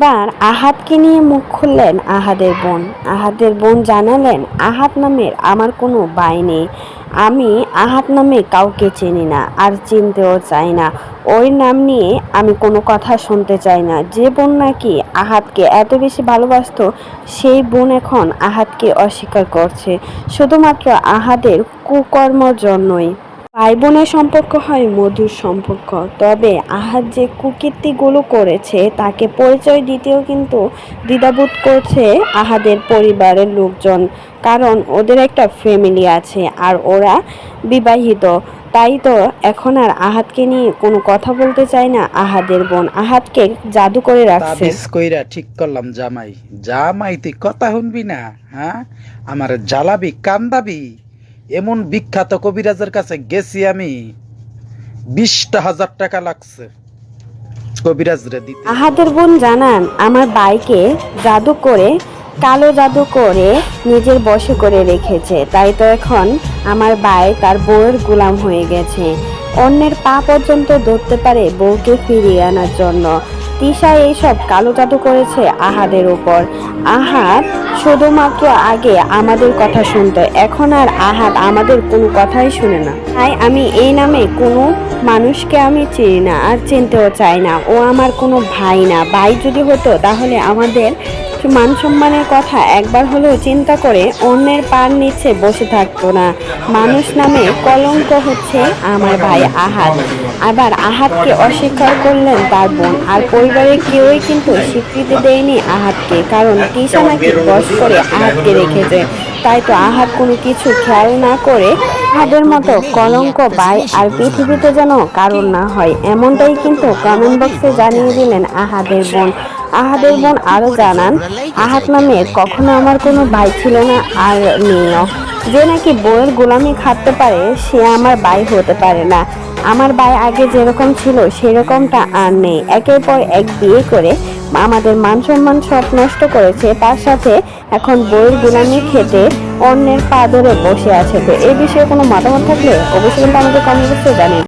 এবার আহাতকে নিয়ে মুখ খুললেন আহাদের বোন। আহাদের বোন জানালেন আহাত নামের আমার কোনো বাই নেই। আমি আহাত নামে কাউকে চিনি না আর চিনতেও চাই না। ওই নাম নিয়ে আমি কোনো কথা শুনতে চাই না। যে বোন নাকি আহাতকে এত বেশি ভালোবাসতো, সেই বোন এখন আহাতকে অস্বীকার করছে। শুধুমাত্র আহাদের কুকর্মর জন্যই। ভাই বোনের সম্পর্ক হয় মধুর সম্পর্ক। তবে আহাত যে কুকীর্তিগুলো করেছে, তাকে পরিচয় দিতেও কিন্তু দ্বিধাবোধ করছে আহাদের পরিবারের লোকজন। কারণ ওদের একটা ফ্যামিলি আছে আর ওরা বিবাহিত। তাই তো এখন আর আহাতকে নিয়ে কোনো কথা বলতে চায় না আহাদের বোন। আহাতকে জাদু করে রাখছে। কইরা ঠিক করলাম, জামাই। জামাই, তুই কথা শুনবি না হ্যাঁ? আমার জ্বালাবি, কান্দাবি। এমন বিখ্যাত কবিরাজের কাছে গেছি আমি। বিশটা হাজার টাকা লাগছে। কবিরাজ আহাদের বোন জানান, আমার বাইকে জাদু করে, কালো জাদু করে নিজের বশে করে রেখেছে। তাই তো এখন আমার বাই তার বউয়ের গোলাম হয়ে গেছে। অন্যের পা পর্যন্ত ধরতে পারে বউকে ফিরিয়ে আনার জন্য। তিশা এইসব কালো জাদু করেছে আহাদের ওপর আহাদ শুধুমাত্র আগে আমাদের কথা শুনতো, এখন আর আহাদ আমাদের কোনো কথাই শুনে না। তাই আমি এই নামে কোনো মানুষকে আমি চিনি না আর চিনতেও চাই না। ও আমার কোনো ভাই না। ভাই যদি হতো তাহলে আমাদের মান সম্মানের কথা, একবার হলেও চিন্তা করে অন্যের পার নিচে বসে থাকতো না। মানুষ নামে কলঙ্ক হচ্ছে আমার ভাই আহাত। আবার আহাতকে অস্বীকার করলেন তার বোন। আর পরিবারের কেউই কিন্তু স্বীকৃতি দেয়নি আহাতকে, কারণ তিশা নাকি বস করে আহাতকে রেখেছে। তাই তো আহাত কোনো কিছু খেয়াল না করে আহাদের মতো কলঙ্ক বাই আর পৃথিবীতে যেন কারণ না হয়, এমনটাই কিন্তু কমেন্ট বক্সে জানিয়ে দিলেন আহাদের বোন। আহাদের বোন আরও জানান আহাত নামের কখনো আমার কোনো ভাই ছিল না আর নেইও যে নাকি বইয়ের গোলামি খাটতে পারে, সে আমার ভাই হতে পারে না। আমার ভাই আগে যেরকম ছিল, সেরকমটা আর নেই। একের পর এক বিয়ে করে আমাদের মান সম্মান সব নষ্ট করেছে। তার সাথে এখন বইয়ের গোলামি খেতে অন্যের পা ধরে বসে আছে। তো এই বিষয়ে কোনো মতামত থাকলে অবশ্যই কিন্তু আমাদের কমেন্ট বক্সে জানিয়ে